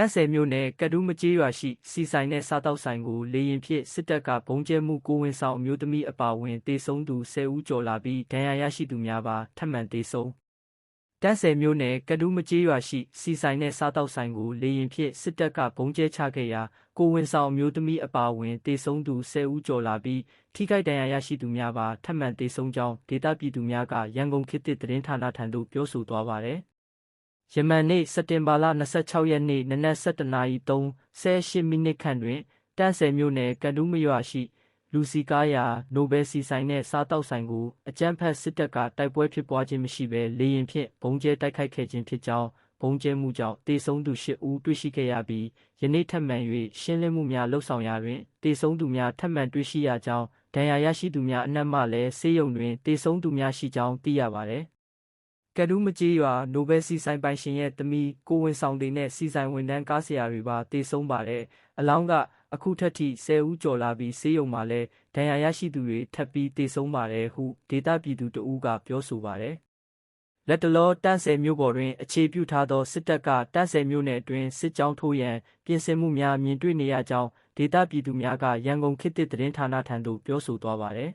တန်းဆယ်မြို့နယ်ကတူးမကျေးရွာရှိစီဆိုင်နဲ့စားတောက်ဆိုင်ကိုလေရင်ဖြင့်စစ်တပ်ကဘုံကျဲမှုကိုဝင်ဆောင်အမျိုးသမီးအပါအဝင်တေဆုံးသူ10ဦးကျော်လာပြီးဒဏ်ရာရရှိသူများပါထပ်မံတေဆုံးတန်းဆယ်မြို့နယ်ကတူးမကျေးရွာရှိစီဆိုင်နဲ့စားတောက်ဆိုင်ကိုလေရင်ဖြင့်စစ်တပ်ကဘုံကျဲချခဲ့ရာကိုဝင်ဆောင်အမျိုးသမီးအပါအဝင်တေဆုံးသူ10ဦးကျော်လာပြီးထိခိုက်ဒဏ်ရာရရှိသူများပါထပ်မံတေဆုံးကြောင်းဒေသပြည်သူများကရန်ကုန်ခေတ်သစ်သတင်းဌာနထံသို့ပြောဆိုသွားပါတယ် ယမန်နေ့စက်တင်ဘာလ26ရက်နေ့နနက်7:38မိနစ်ခန့်တွင်တန်းဆယ်မြို့နယ်ကန်တူးမရွာရှိ လူစီကားရာနိုဘယ်စီဆိုင်နှင့်စားတောက်ဆိုင်ကိုအကြမ်းဖက်စစ်တပ်ကတိုက်ပွဲဖြစ်ပွားခြင်းမရှိဘဲလေရင်ဖြင့်ဘုံကျဲတိုက်ခိုက်ခဲ့ခြင်းဖြစ်ကြောင်းဘုံကျဲမှုကြောင့်တေဆုံးသူ၈ဦးတွေ့ရှိခဲ့ရပြီးယနေ့ထပ်မံ၍ရှင်းလင်းမှုများလှုပ်ဆောင်ရာတွင်တေဆုံးသူများထပ်မံတွေ့ရှိရကြောင်းဒဏ်ရာရရှိသူများအနက်မှလည်းဆေးရုံတွင်တေဆုံးသူများရှိကြောင်းသိရပါသည် ကဒူးမကြီးရွာနိုဘယ်စီဆိုင်ပိုင်ရှင်ရဲ့သမီးကိုဝင်ဆောင်တွေနဲ့စီဆိုင်ဝန်ထမ်းကားဆရာတွေပါတေဆုံးပါတယ်အလောင်းကအခုထက်ထိ10ဦးကျော်လာပြီးဆေးရုံမှာလည်းဒဏ်ရာရရှိသူတွေထပ်ပြီးတေဆုံးပါတယ်ဟုဒေတာပြည်သူတဦးကပြောဆိုပါတယ်လက်တလောတန့်ဆယ်မြို့ပေါ်တွင်အခြေပြုထားသောစစ်တပ်ကတန့်ဆယ်မြို့နယ်အတွင်းစစ်ကြောင်းထိုးရန်ပြင်ဆင်မှုများမြင်တွေ့နေရကြောင်းဒေတာပြည်သူများကရန်ကုန်ခေတ်သစ်သတင်းဌာနထံသို့ပြောဆိုသွားပါတယ်